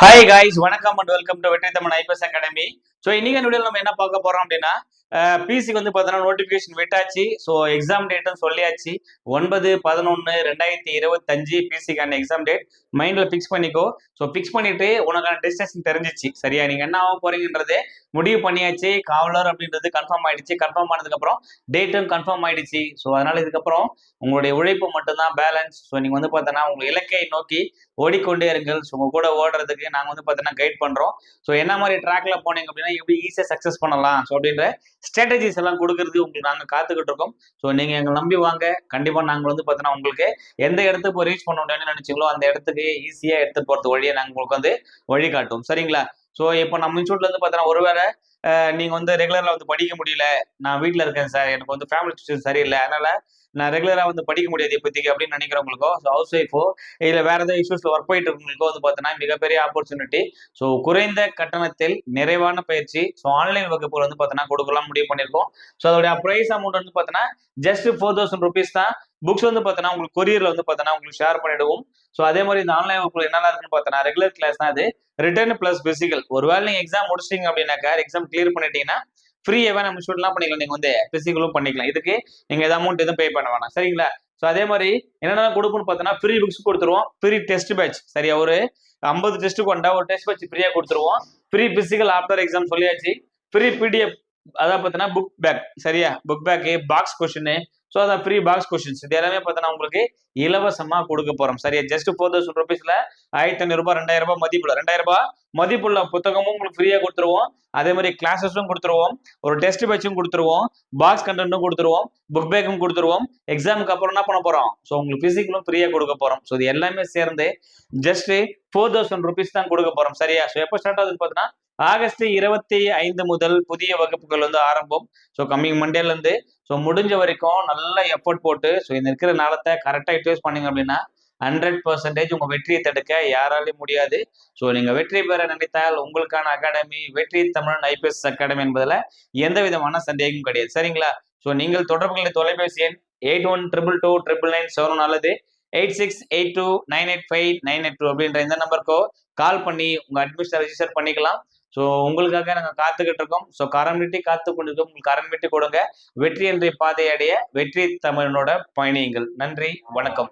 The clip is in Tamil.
ஹாய் காய்ஸ் வணக்கம் and welcome to Vetri Tamil IPS academy so இன்னைக்கு வீடியோவில் நம்ம என்ன பார்க்க போறோம் அப்படின்னா பிசிக்கு வந்து பார்த்தீங்கன்னா நோட்டிஃபிகேஷன் விட்டாச்சு. ஸோ எக்ஸாம் டேட்டும் சொல்லியாச்சு. ஒன்பது பதினொன்று ரெண்டாயிரத்தி இருபத்தஞ்சு பிசிக்கான எக்ஸாம் டேட் மைண்டில் ஃபிக்ஸ் பண்ணிக்கோ. ஸோ ஃபிக்ஸ் பண்ணிட்டு உனக்கான டெஸ்டினேஷன் தெரிஞ்சிச்சு. சரியா? நீங்கள் என்ன ஆக போறீங்கன்றது முடிவு பண்ணியாச்சு. காவலர் அப்படின்றது கன்ஃபார்ம் ஆயிடுச்சு. கன்ஃபார்ம் ஆனதுக்கப்புறம் டேட்டும் கன்ஃபார்ம் ஆயிடுச்சு. ஸோ அதனால இதுக்கப்புறம் உங்களுடைய உழைப்பு மட்டும்தான் பேலன்ஸ் ஸோ நீங்கள் வந்து பார்த்தோன்னா உங்கள் இலக்கை நோக்கி ஓடிக்கொண்டே இருங்கள். ஸோ உங்க கூட ஓடுறதுக்கு நாங்கள் வந்து பார்த்தோன்னா கைட் பண்ணுறோம் ஸோ என்ன மாதிரி ட்ராக்ல போனீங்க அப்படின்னா எப்படி ஈஸியாக சக்ஸஸ் பண்ணலாம். ஸோ அப்படின்ற ஸ்ட்ராட்டஜிஸ் எல்லாம் கொடுக்கறது உங்களுக்கு நாங்கள் காத்துக்கிட்டு இருக்கோம். ஸோ நீங்கள் எங்களை நம்பி வாங்க. கண்டிப்பாக நாங்கள் வந்து பார்த்தீங்கன்னா உங்களுக்கு எந்த இடத்துக்கு ரீச் பண்ண முடியும்னு நினைச்சீங்களோ அந்த இடத்துக்கு ஈஸியாக எடுத்து போகிறது வழியை நாங்கள் உங்களுக்கு வந்து வழிகாட்டும் சரிங்களா? ஸோ இப்போ நம்ம இன்ஸ்டியூட்லேருந்து பார்த்தீங்கன்னா ஒருவேளை நீங்கள் வந்து ரெகுலராக வந்து படிக்க முடியல. நான் வீட்டில் இருக்கேன் சார் எனக்கு வந்து ஃபேமிலி சுச்சுவேஷன் சரியில்லை. அதனால் நான் ரெகுலராக வந்து படிக்க முடியாது இப்போதைக்கு அப்படின்னு நினைக்கிறவங்களுக்கோ ஸோ ஹவுஸ் ஒய்ஃபோ இல்லை வேறு ஏதாவது இஷ்யூஸில் ஒர்க் போயிட்டு இருக்கவங்களுக்கோ வந்து பார்த்தீங்கன்னா மிகப்பெரிய ஆப்பர்ச்சுனிட்டி ஸோ குறைந்த கட்டணத்தில் நிறைவான பயிற்சி. ஸோ ஆன்லைன் வகுப்புகள் வந்து பார்த்தீங்கன்னா கொடுக்கலாம் முடிவு பண்ணியிருக்கோம். ஸோ அதோடைய ப்ரைஸ் அமௌண்ட் வந்து பார்த்தீங்கன்னா ஜஸ்ட் ஃபோர் தௌசண்ட் ருபீஸ் தான். புக்ஸ் வந்து பார்த்தோன்னா உங்களுக்கு கொரியரில் வந்து பார்த்தோன்னா உங்களுக்கு ஷேர் பண்ணிடுவோம். ஸோ அதே மாதிரி இந்த ஆன்லைன் வகுப்பு என்னெல்லாம் இருக்குன்னு பார்த்தோன்னா ரெகுலர் கிளாஸ் தான் அது ரிட்டர்ன் பிளஸ் பிசிக்கல் ஒருவேளை நீங்கள் எக்ஸாம் முடிச்சிட்டீங்க அப்படின்னாக்கா எக்ஸாம் கிளியர் பண்ணிட்டீங்கன்னா ஃப்ரீயாகவே நம்ம ஸ்டூடெண்ட்லாம் பண்ணிக்கலாம். நீங்கள் வந்து பிசிக்கலும் பண்ணிக்கலாம். இதுக்கு நீங்கள் எதாவது அமௌண்ட் எதுவும் பே பண்ண வேணாம். சரிங்களா? ஸோ அதே மாதிரி என்னென்ன கொடுக்குன்னு பார்த்தோன்னா ஃப்ரீ புக்ஸ் கொடுத்துருவோம். ஃப்ரீ டெஸ்ட் பேட்ச் சரியா? ஒரு ஐம்பது டெஸ்ட் கொண்டா ஒரு டெஸ்ட் பேட்ச் ஃப்ரீயாக கொடுத்துருவோம். ஃப்ரீ பிசிக்கல் ஆஃப்டர் எக்ஸாம் சொல்லியாச்சு. ஃப்ரீ பிடிஎஃப் அதான் பார்த்தோன்னா புக் பேக் சரியா? Book pack box question so அதான் ஃப்ரீ பாக்ஸ் கொஷின்ஸ் இது எல்லாமே பார்த்தீங்கன்னா உங்களுக்கு இலவசமா கொடுக்க போறோம் சரியா? ஜஸ்ட் ஃபோர் தௌசண்ட் ருபீஸ்ல ஆயிரத்தி ஐநூறு ரூபாய் ரெண்டாயிரம் ரூபாய் மதிப்புள்ள ரெண்டாயிரம் ரூபாய் மதிப்புள்ள புத்தகமும் உங்களுக்கு ஃப்ரீயா கொடுத்துருவோம். அதே மாதிரி கிளாஸஸும் கொடுத்துருவோம். ஒரு டெஸ்ட் பேட்சும் கொடுத்துருவோம். பாக்ஸ் கண்டென்ட்டும் கொடுத்துருவோம். புக் பேக்கும் கொடுத்துருவோம். எக்ஸாமுக்கு அப்புறம் என்ன பண்ண போறோம்? ஸோ உங்களுக்கு பிசிக்கலும் ஃப்ரீயா கொடுக்க போறோம். ஸோ இது எல்லாமே சேர்ந்து ஜஸ்ட் ஃபோர் தௌசண்ட் ருபீஸ் தான் கொடுக்க போறோம். சரியா? ஸோ எப்போ ஸ்டார்ட் ஆகுதுன்னு பார்த்தீங்கன்னா ஆகஸ்ட் இருபத்தி ஐந்து முதல் புதிய வகுப்புகள் வந்து ஆரம்பம். ஸோ கம்மிங் மண்டேல இருந்து ஸோ முடிஞ்ச வரைக்கும் நல்ல எஃபோர்ட் போட்டு ஸோ இந்த இருக்கிற நாளத்தை கரெக்டாக யூட்டிலைஸ் பண்ணீங்க அப்படின்னா ஹண்ட்ரட் பர்சன்டேஜ் உங்கள் வெற்றியை தடுக்க யாராலையும் முடியாது. ஸோ நீங்கள் வெற்றி பெற நினைத்தால் உங்களுக்கான அகாடமி வெற்றி தமிழன் ஐபிஎஸ் அகாடமி என்பதில் எந்த விதமான சந்தேகமும் கிடையாது. சரிங்களா? ஸோ நீங்கள் தொடர்புகளை தொலைபேசி எண் eight one triple two triple nine seven அல்லது eight six eight two nine eight five nine eight two அப்படின்ற இந்த நம்பருக்கோ கால் பண்ணி உங்க அட்மிஷன் ரெஜிஸ்டர் பண்ணிக்கலாம். ஸோ உங்களுக்காக நாங்கள் காத்துக்கிட்டு இருக்கோம். ஸோ கரம் வெட்டி காத்து கொண்டிருக்கோம். உங்களுக்கு கரம் விட்டு கொடுங்க. வெற்றி என்ற பாதையடைய வெற்றி தமிழனோட பயணியுங்கள். நன்றி. வணக்கம்.